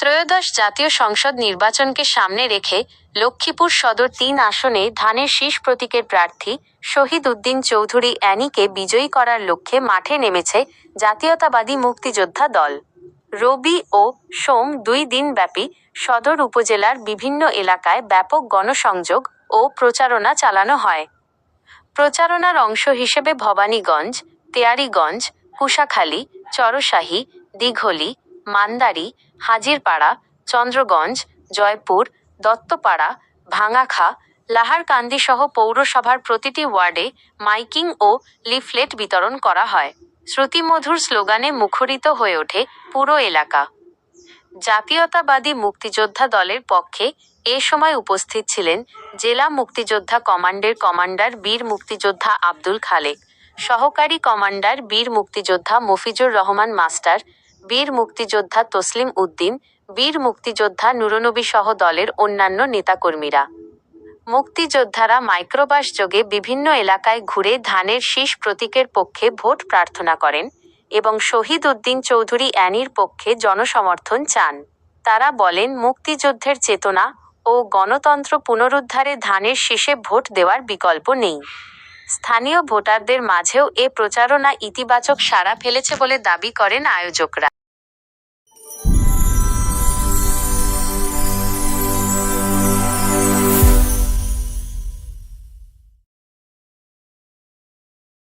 ত্রয়োদশ জাতীয় সংসদ নির্বাচনকে সামনে রেখে লক্ষ্মীপুর সদর তিন আসনে ধানের শীষ প্রতীকের প্রার্থী শহীদ উদ্দিন চৌধুরী অ্যানিকে বিজয়ী করার লক্ষ্যে মাঠে নেমেছে জাতীয়তাবাদী মুক্তিযোদ্ধা দল। রবি ও সোম দুই দিনব্যাপী সদর উপজেলার বিভিন্ন এলাকায় ব্যাপক গণসংযোগ ও প্রচারণা চালানো হয়। প্রচারণার অংশ হিসেবে ভবানীগঞ্জ, তেয়ারীগঞ্জ, কুশাখালী, চরশাহী, দিঘলি মান্দারি, হাজিরপাড়া, চন্দ্রগঞ্জ, জয়পুর, দত্তপাড়া, ভাঙাখা, লাহারকান্দিসহ পৌরসভার প্রতিটি ওয়ার্ডে মাইকিং ও লিফলেট বিতরণ করা হয়। শ্রুতিমধুর স্লোগানে মুখরিত হয়ে ওঠে পুরো এলাকা। জাতীয়তাবাদী মুক্তিযোদ্ধা দলের পক্ষে এ সময় উপস্থিত ছিলেন জেলা মুক্তিযোদ্ধা কমান্ডের কমান্ডার বীর মুক্তিযোদ্ধা আব্দুল খালেক, সহকারী কমান্ডার বীর মুক্তিযোদ্ধা মফিজুর রহমান মাস্টার বীর মুক্তিযোদ্ধা তসলিম উদ্দিন, বীর মুক্তিযোদ্ধা নুরনবী সহ দলের অন্যান্য নেতাকর্মীরা। মুক্তিযোদ্ধারা মাইক্রোবাস যোগে বিভিন্ন এলাকায় ঘুরে ধানের শীষ প্রতীকের পক্ষে ভোট প্রার্থনা করেন এবং শহীদ উদ্দিন চৌধুরী অ্যানির পক্ষে জনসমর্থন চান। তারা বলেন, মুক্তিযুদ্ধের চেতনা ও গণতন্ত্র পুনরুদ্ধারে ধানের শীষে ভোট দেওয়ার বিকল্প নেই। স্থানীয় ভোটারদের মাঝেও এ প্রচারণা ইতিবাচক সাড়া ফেলেছে বলে দাবি করেন আয়োজকরা।